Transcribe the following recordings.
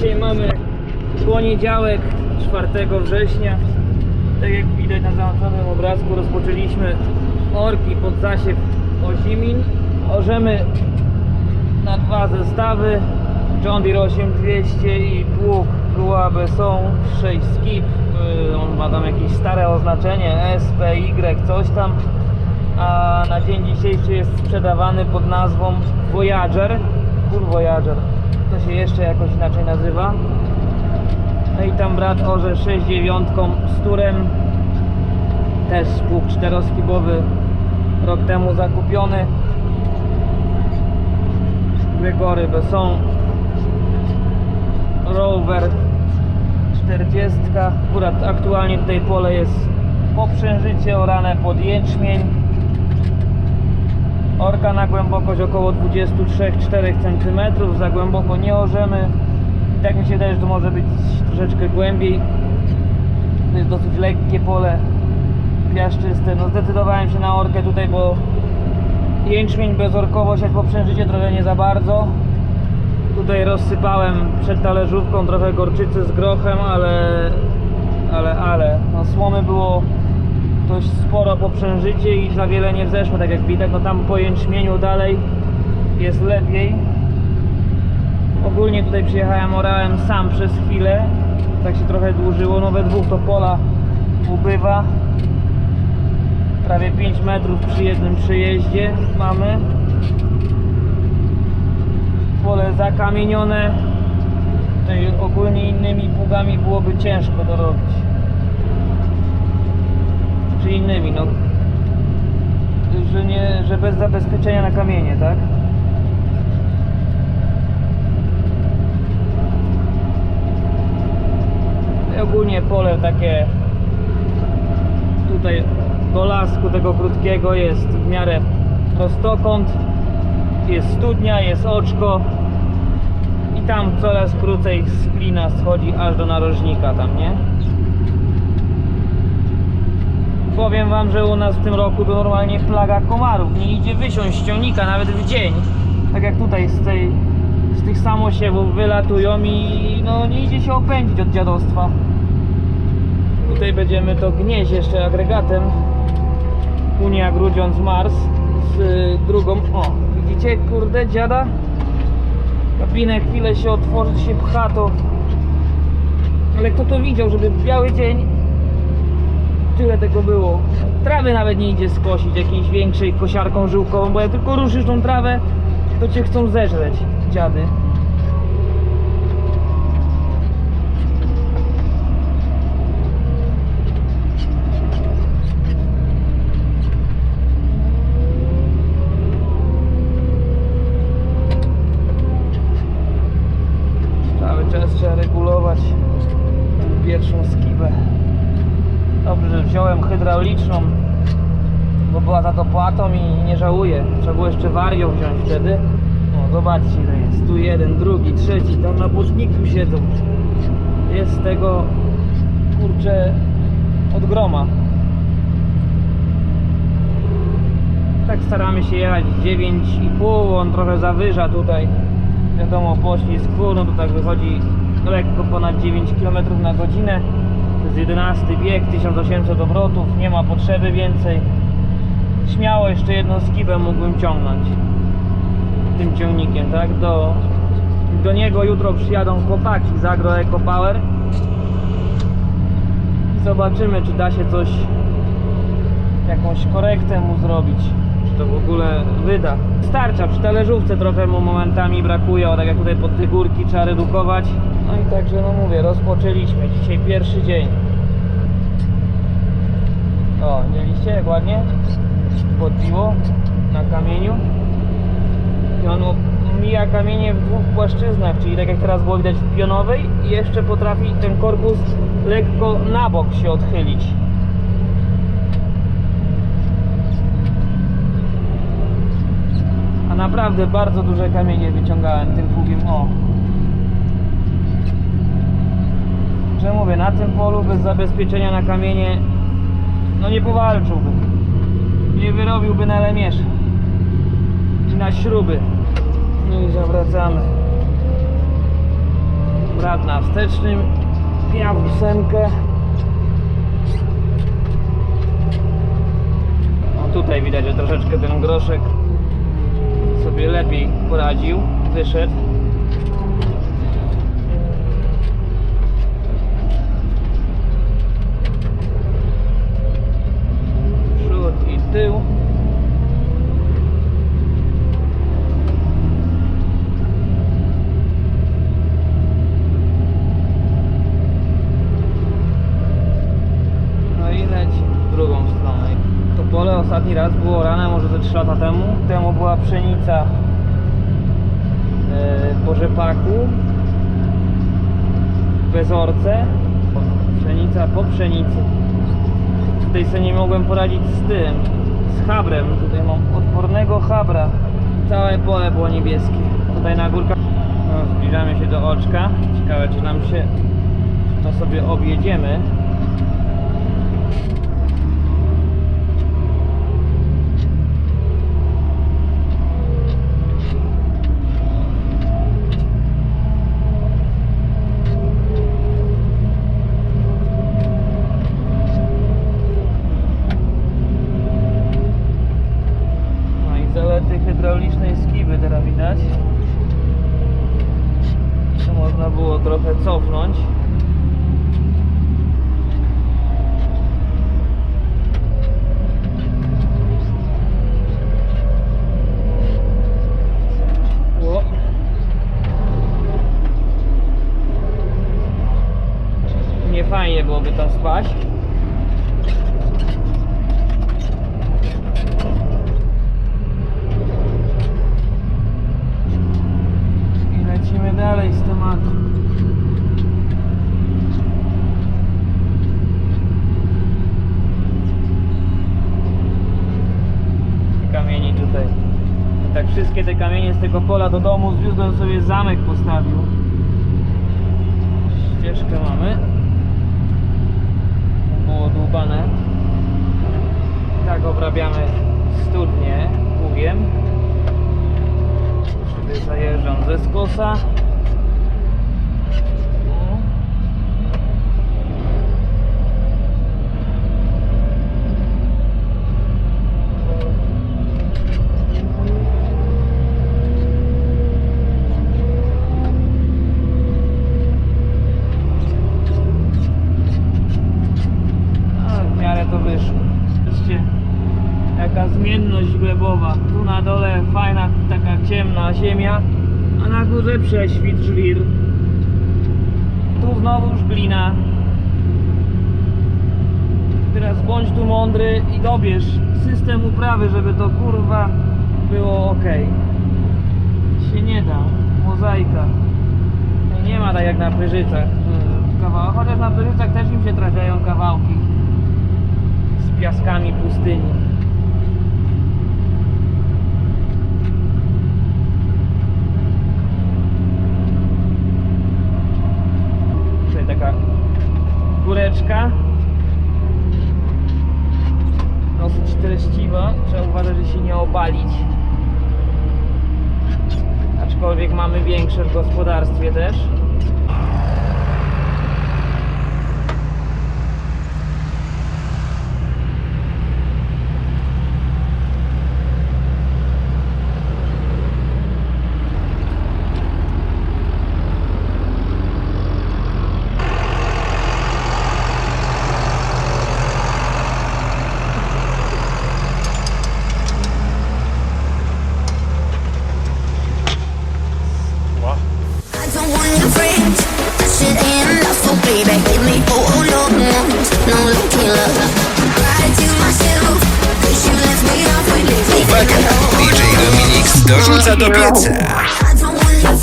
Dzisiaj mamy poniedziałek 4 września. Tak jak widać na załączonym obrazku rozpoczęliśmy orki pod zasiew osimin. Orzemy na dwa zestawy John Deere 8200 i pług Guabe są 6 skip. Yy, On ma tam jakieś stare oznaczenie S, P, Y, coś tam. A na dzień dzisiejszy jest sprzedawany pod nazwą Voyager. Full Voyager. To się jeszcze jakoś inaczej nazywa. No i tam brat orze 69 z turem. Też pług czteroskibowy rok temu zakupiony. Gregory Besson Rover 40 akurat aktualnie tutaj pole jest poprzężycie orane pod jęczmień orka na głębokość około 23-4 cm za głęboko nie orzemy. I tak mi się wydaje, że to może być troszeczkę głębiej. To jest dosyć lekkie pole piaszczyste. No zdecydowałem się na orkę tutaj, bo jęczmień bezorkowo siać poprzężycie trochę nie za bardzo. Tutaj rozsypałem przed talerzówką trochę gorczycy z grochem, ale, ale, ale, no słomy było dość sporo po przężycie i za wiele nie wzeszło, tak jak widać, no tam po jęczmieniu dalej jest lepiej. Ogólnie tutaj przyjechałem, orałem sam przez chwilę, tak się trochę dłużyło, no we dwóch to pola ubywa. Prawie 5 metrów przy jednym przejeździe mamy pole zakamienione. Tutaj ogólnie innymi pługami byłoby ciężko to robić. Czy innymi, no. Że, nie, że bez zabezpieczenia na kamienie, tak? I ogólnie pole takie tutaj do lasku tego krótkiego jest w miarę prostokąt jest studnia, jest oczko i tam coraz krócej z klina schodzi aż do narożnika tam, nie? Powiem wam, że u nas w tym roku to normalnie plaga komarów. Nie idzie wysiąść ściągnika nawet w dzień. Tak jak tutaj z tej z tych samosiewów wylatują i no nie idzie się opędzić od dziadostwa. Tutaj będziemy to gnieść jeszcze agregatem. Unia Grudziądz Mars z y, drugą. O, widzicie, kurde, dziada? Kabinę chwilę się otworzyć, się pcha to. Ale kto to widział, żeby w biały dzień tyle tego było. Trawy nawet nie idzie skosić jakiejś większej kosiarką żyłkową, bo jak tylko ruszysz tą trawę, to cię chcą zeżreć, dziady. Cały czas trzeba regulować pierwszą skibę. Dobrze, że wziąłem hydrauliczną, bo była za to płatą i nie żałuję. Trzeba było jeszcze warią wziąć wtedy. O, zobaczcie ile jest. Tu jeden, drugi, trzeci, tam na błotniku siedzą. Jest tego, kurczę, od groma. Tak staramy się jechać 9,5, on trochę zawyża tutaj. Wiadomo, poślizg no to tak wychodzi lekko ponad 9 km na godzinę. To jest 11 bieg, 1800 obrotów, nie ma potrzeby więcej. Śmiało jeszcze jedną skibę mógłbym ciągnąć tym ciągnikiem, tak? Do, do niego jutro przyjadą chłopaki z Agro Eco Power i zobaczymy, czy da się coś, jakąś korektę mu zrobić, czy to w ogóle wyda. Starcza, przy talerzówce trochę mu momentami brakuje, o tak jak tutaj pod te górki trzeba redukować. No i także, no mówię, rozpoczęliśmy, dzisiaj pierwszy dzień. O, widzieliście jak ładnie podbiło na kamieniu i on mija kamienie w dwóch płaszczyznach, czyli tak jak teraz było widać w pionowej i jeszcze potrafi ten korpus lekko na bok się odchylić. A naprawdę bardzo duże kamienie wyciągałem tym pługiem. O. Że mówię, na tym polu bez zabezpieczenia na kamienie no nie powalczyłbym. Nie wyrobiłby na lemierz i na śruby. No i zawracamy. brat na wstecznym, ja w ósemkę. O, tutaj widać, że troszeczkę ten groszek sobie lepiej poradził, wyszedł. Przód i tył. No i leci w drugą stronę. To pole ostatni raz było rane może ze 3 lata temu. Temu była pszenica e, po rzepaku w bezorce. Pszenica po pszenicy. Tutaj sobie nie mogłem poradzić z tym, z habrem. Tutaj mam odpornego habra. Całe pole było niebieskie. Tutaj na górkach no, zbliżamy się do oczka. Ciekawe czy nam się to sobie objedziemy. No i zalety skiby teraz widać. To można było trochę cofnąć. Nie fajnie byłoby tam spaść. I lecimy dalej z tematem. Kamieni tutaj. I tak wszystkie te kamienie z tego pola do domu zwiózłem sobie zamek postawił. Ścieżkę mamy. Było dłubane. Tak obrabiamy studnie pługiem. Sobie zajeżdżam ze skosa. O. A, w miarę to wyszło. Widzicie, jaka zmienność glebowa. Tu na dole fajna, taka ciemna ziemia, a na górze prześwit, żwir. Tu znowuż glina. Teraz bądź tu dobierz system uprawy, żeby to kurwa było ok. Się nie da. Mozaika. Nie ma tak jak na Pyrzycach. że Kawał... Chociaż na Pyrzycach też im się trafiają kawałki z piaskami pustyni. Tutaj taka góreczka. Dosyć treściwa. Trzeba uważać, że się nie obalić. Aczkolwiek mamy większe w gospodarstwie też. Dorzuca do pieca. I don't want your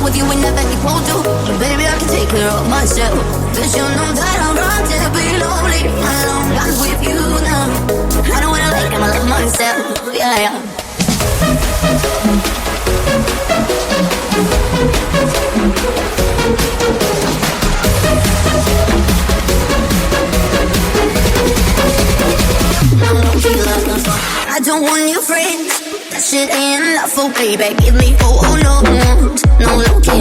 Out with you whenever never won't do. But baby, I can take care of myself. Cause you know that I'm wrong to be lonely. Alone, I'm with you now. I know what I like, I'ma love myself. Yeah, yeah. I don't want your friends shit in love, oh baby, give me all oh want. no, no, no.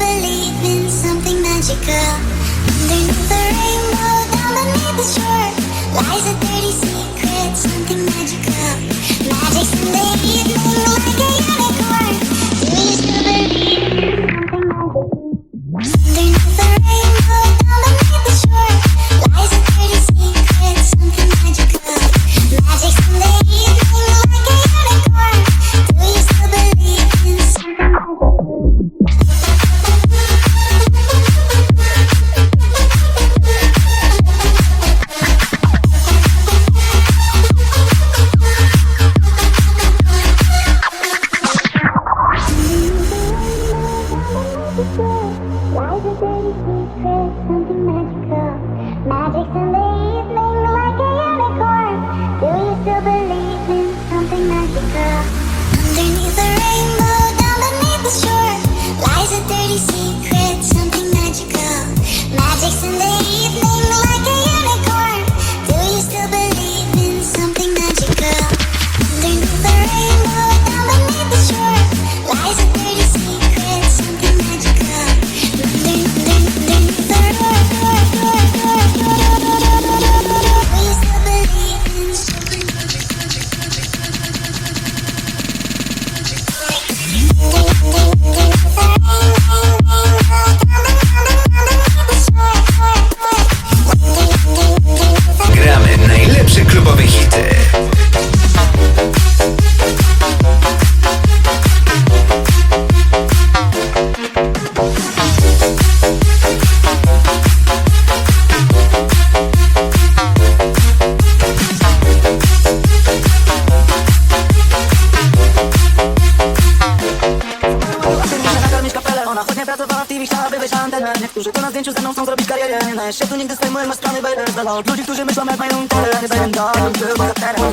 believe in something magical. Underneath the rainbow, down beneath the shore, lies a dirty secret, something.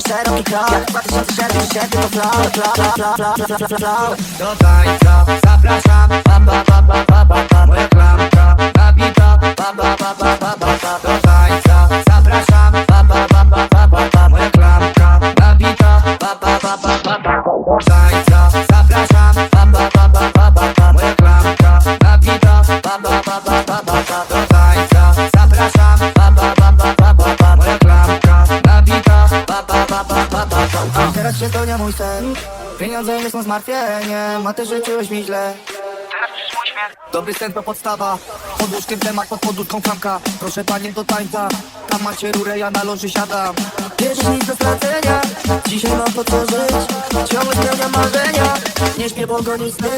szeroki krok. Jak 2067 to flow, flow, flow, flow, flow, flow, flow Dodaj, co, zapraszam, pa, pa, pa, zmartwienie Maty życzyłeś mi źle. Teraz Dobry sen to podstawa. Odłóż tym temat pod podłóżką klamka. Proszę panie do tańca. Tam macie rurę, ja na loży siadam. Wiesz nic do stracenia. Dzisiaj mam po co żyć. Ciągle spełniam marzenia. Nie śpię, bo goni sny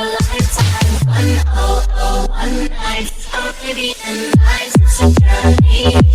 lifetime, one oh oh one night, so pretty and nice, it's a journey.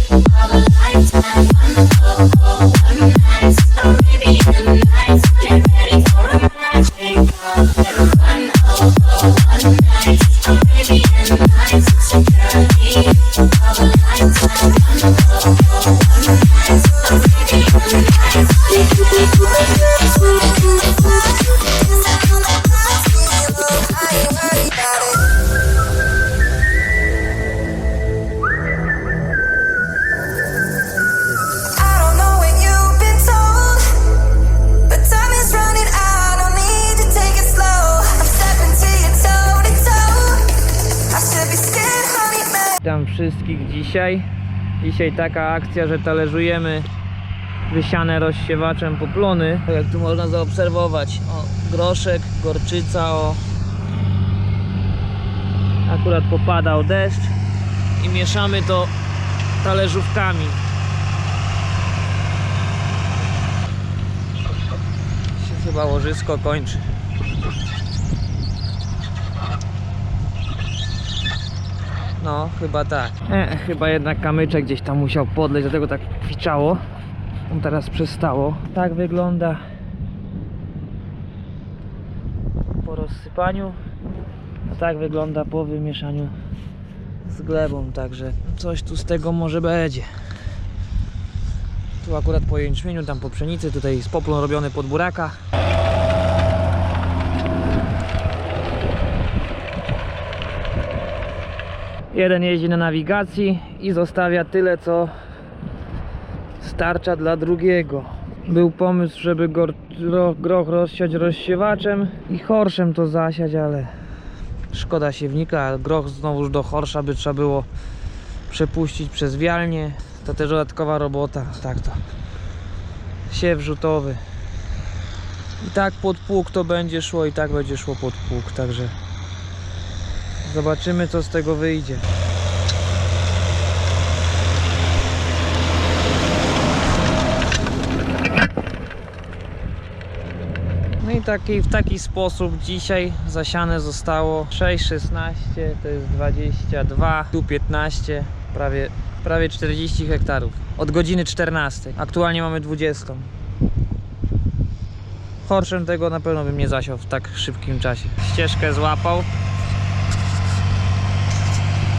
Dzisiaj. Dzisiaj taka akcja, że talerzujemy wysiane rozsiewaczem poplony. Tak Jak tu można zaobserwować, o, groszek, gorczyca, o. Akurat popadał deszcz i mieszamy to talerzówkami. Się chyba łożysko kończy. No, chyba tak. E, chyba jednak kamyczek gdzieś tam musiał podleć, dlatego tak kwiczało. On teraz przestało. Tak wygląda po rozsypaniu. Tak wygląda po wymieszaniu z glebą, także coś tu z tego może będzie. Tu akurat po jęczmieniu, tam po pszenicy, tutaj z poplon robiony pod buraka. Jeden jeździ na nawigacji i zostawia tyle, co starcza dla drugiego. Był pomysł, żeby groch rozsiać rozsiewaczem i horszem to zasiać, ale szkoda siewnika, groch znowuż do horsza by trzeba było przepuścić przez wialnię. To też dodatkowa robota, tak to. Siew rzutowy. I tak pod pług to będzie szło, i tak będzie szło pod pług, także Zobaczymy co z tego wyjdzie. No i taki, w taki sposób dzisiaj zasiane zostało 6,16 to jest 22, tu 15, prawie, prawie 40 hektarów. Od godziny 14. Aktualnie mamy 20. Horszem tego na pewno bym nie zasiał w tak szybkim czasie. Ścieżkę złapał,